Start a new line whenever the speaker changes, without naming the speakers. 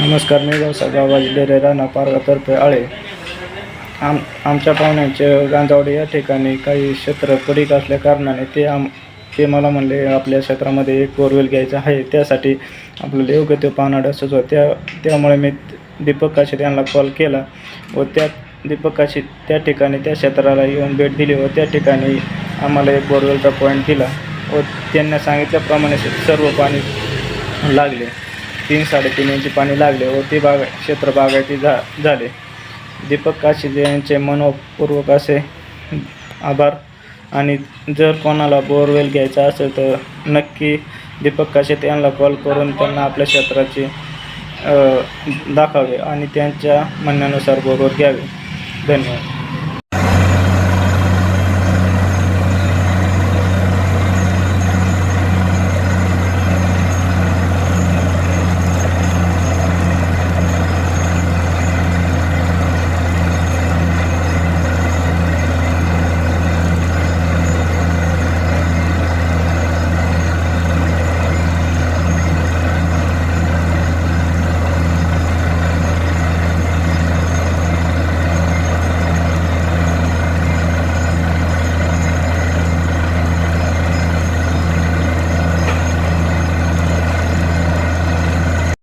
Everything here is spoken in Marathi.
नमस्कार मी गावसागाव वाजलेले राणा पारगातर्फे आळे. आम आमच्या पाहुण्यांचे गांजावडे या ठिकाणी काही क्षेत्र पडीक असल्या कारणाने ते आम ते मला म्हणले आपल्या क्षेत्रामध्ये एक बोरवेल घ्यायचा आहे त्यासाठी आपल्याला योग्य ते पाहणारा सुचवा त्या त्यामुळे मी दीपक काशीत यांना कॉल केला व त्या दीपक काशीत त्या ठिकाणी त्या क्षेत्राला येऊन भेट दिली व त्या ठिकाणी आम्हाला एक बोरवेलचा पॉईंट दिला व त्यांना सांगितल्याप्रमाणे सर्व पाणी लागले. तीन साडेतीन इंची पाणी लागले व ते बाग क्षेत्र बागायती झा झाले. दीपक काशिदे यांचे मनपूर्वक असे आभार. आणि जर कोणाला बोरवेल घ्यायचा असेल तर नक्की दीपक काशीद यांना कॉल करून त्यांना आपल्या क्षेत्राची दाखवे दाखवावे आणि त्यांच्या म्हणण्यानुसार बोरवर घ्यावे. धन्यवाद.